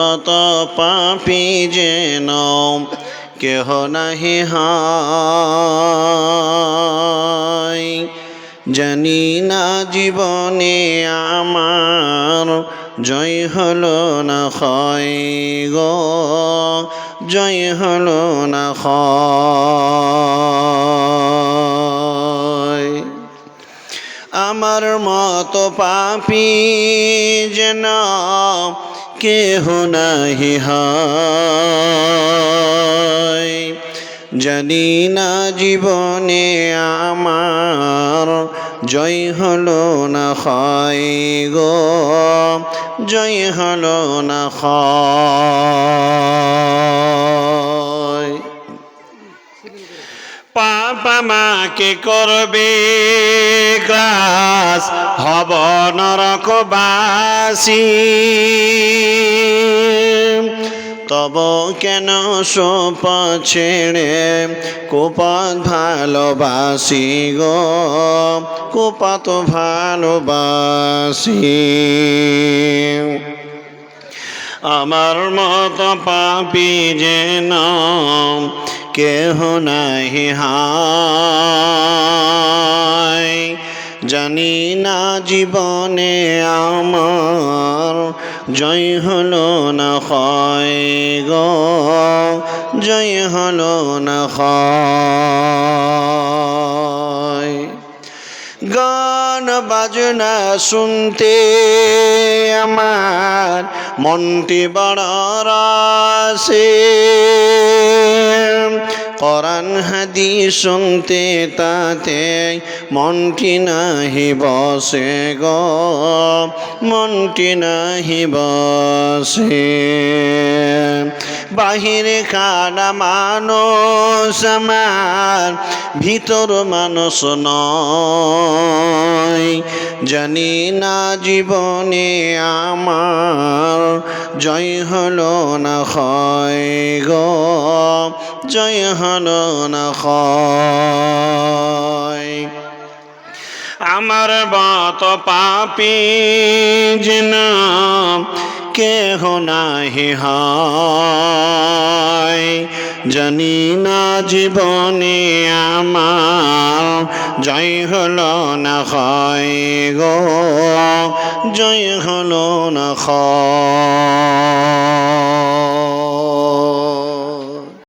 তত পাপি যেন কেহ নাহি হাই জানি না জীবনে আমার জয় হলো না হয় গো, জয় হলো না হয় আমার মতো পাপি যেন কেহ নাহি হয়। জানি না জীবনে আমার জয় হলো না হয় গো, জয় হলো না হয়। পাপা মাকে করবে গ্রাস, হব নরকবাসী। তব কেন সোপ ছেড়ে কোপাত ভালোবাসি গো? কোপাত ভালোবাসি। আমার মত পাপি যেন কেহ নাহি হায়। জানি না জীবনে আমার জয় হলো না হয় গো, জয় হলো না হয়। বাজনা শুনতে আমার মনটি বড় রাসে কোরআন হাদি শুনতে তাতে মনটি নাহি বসে গো, মনটি নাহি বসে। বাহিরে খানা মানুষ আমার, ভিতর মানুষ নয় জানি না জীবনে আমার জয় হলো না হয় গো, জয় হলো না হয় আমার বাত পাপি যেন কেহ নাহি হয়। জানি না জীবনে আমার জয় হলো না হয় গো জয় হলো না হয়